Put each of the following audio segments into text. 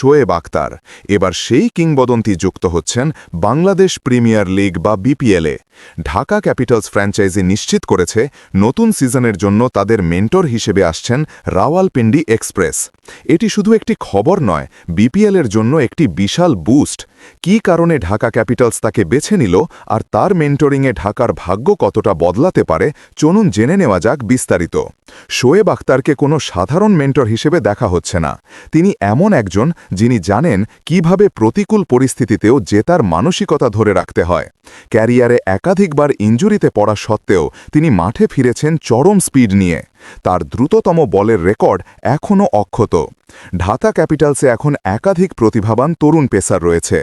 শোয়েব আক্তার এবার সেই কিংবদন্তি যুক্ত হচ্ছেন বাংলাদেশ প্রিমিয়ার লিগ বা বিপিএলে ঢাকা ক্যাপিটালস ফ্র্যাঞ্চাইজি নিশ্চিত করেছে নতুন সিজনের জন্য তাদের মেন্টর হিসেবে আসছেন রাওয়ালপিন্ডি এক্সপ্রেস। এটি শুধু একটি খবর নয় বিপিএলের জন্য একটি বিশাল বুস্ট। কি কারণে ঢাকা ক্যাপিটালস তাকে বেছে নিল আর তার মেন্টরিংয়ে ঢাকার ভাগ্য কতটা বদলাতে পারে, চলুন জেনে নেওয়া যাক বিস্তারিত। শোয়েব আক্তারকে কোনো সাধারণ মেন্টর হিসেবে দেখা হচ্ছে না। তিনি এমন একজন যিনি জানেন কীভাবে প্রতিকূল পরিস্থিতিতেও জেতার মানসিকতা ধরে রাখতে হয়। ক্যারিয়ারে একাধিকবার ইঞ্জুরিতে পড়া সত্ত্বেও তিনি মাঠে ফিরেছেন চরম স্পিড নিয়ে। তার দ্রুততম বলের রেকর্ড এখনও অক্ষত। ঢাকা ক্যাপিটালসে এখন একাধিক প্রতিভাবান তরুণ পেসার রয়েছে।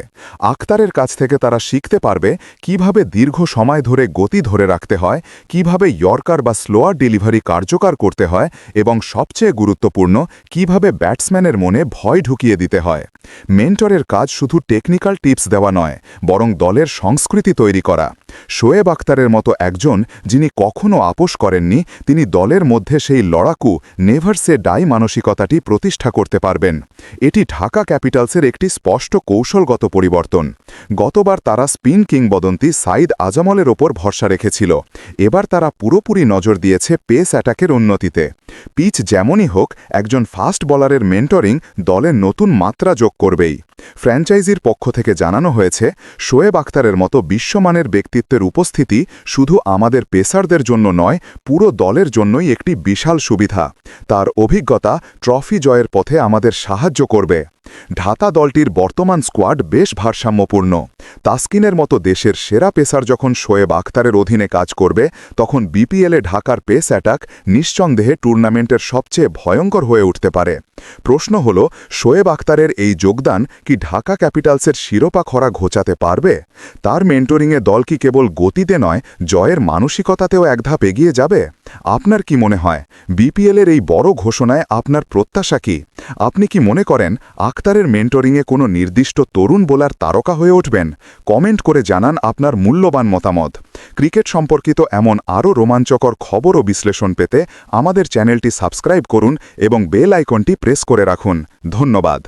আক্তারের কাছ থেকে তারা শিখতে পারবে কীভাবে দীর্ঘ সময় ধরে গতি ধরে রাখতে হয়, কীভাবে ইয়র্কার বা স্লোয়ার ডেলিভারি কার্যকর করতে হয় এবং সবচেয়ে গুরুত্বপূর্ণ, কীভাবে ব্যাটসম্যানের মনে ভয় ঢুকিয়ে দিতে হয়। মেন্টরের কাজ শুধু টেকনিক্যাল টিপস দেওয়া নয়, বরং দলের সংস্কৃতি তৈরি করা। শোয়েব আক্তারের মতো একজন যিনি কখনও আপোষ করেননি, তিনি দলের মধ্যে সেই লড়াকু নেভারসে ডাই মানসিকতাটি প্রতিষ্ঠা করতে পারবেন। এটি ঢাকা ক্যাপিটালসের একটি স্পষ্ট কৌশলগত পরিবর্তন। গতবার তারা স্পিন কিংবদন্তি সাইদ আজমলের ওপর ভরসা রেখেছিল। এবার তারা পুরোপুরি নজর দিয়েছে পেস অ্যাটাকের উন্নতিতে। পিচ যেমনই হোক, একজন ফাস্ট বলারের মেন্টরিং দলের নতুন মাত্রা যোগ করবেই। ফ্র্যাঞ্চাইজির পক্ষ থেকে জানানো হয়েছে, শোয়েব আক্তারের মতো বিশ্বমানের ব্যক্তিত্বের উপস্থিতি শুধু আমাদের পেসারদের জন্য নয়, পুরো দলের জন্যই একটি বিশাল সুবিধা। তার অভিজ্ঞতা ট্রফি জয়ের পথে আমাদের সাহায্য করবে। ঢাকা দলটির বর্তমান স্কোয়াড বেশ ভারসাম্যপূর্ণ। তাসকিনের মতো দেশের সেরা পেসার যখন শোয়েব আখতারের অধীনে কাজ করবে, তখন বিপিএলে ঢাকার পেস অ্যাটাক নিঃসন্দেহে টুর্নামেন্টের সবচেয়ে ভয়ঙ্কর হয়ে উঠতে পারে। প্রশ্ন হল, শোয়েব আখতারের এই যোগদান কি ঢাকা ক্যাপিটালসের শিরোপা খরা ঘোচাতে পারবে? তার মেন্টরিংয়ে দল কি কেবল গতিতে নয়, জয়ের মানসিকতাতেও এক ধাপ এগিয়ে যাবে? আপনার কি মনে হয় বিপিএলের এই বড় ঘোষণায় আপনার প্রত্যাশা কি? আপনি কি মনে করেন আক্তারের মেন্টরিংয়ে কোনো নির্দিষ্ট তরুণ বোলার তারকা হয়ে উঠবেন? কমেন্ট করে জানান আপনার মূল্যবান মতামত। ক্রিকেট সম্পর্কিত এমন আরও রোমাঞ্চকর খবর ও বিশ্লেষণ পেতে আমাদের চ্যানেলটি সাবস্ক্রাইব করুন এবং বেল আইকনটি প্রেস করে রাখুন। ধন্যবাদ।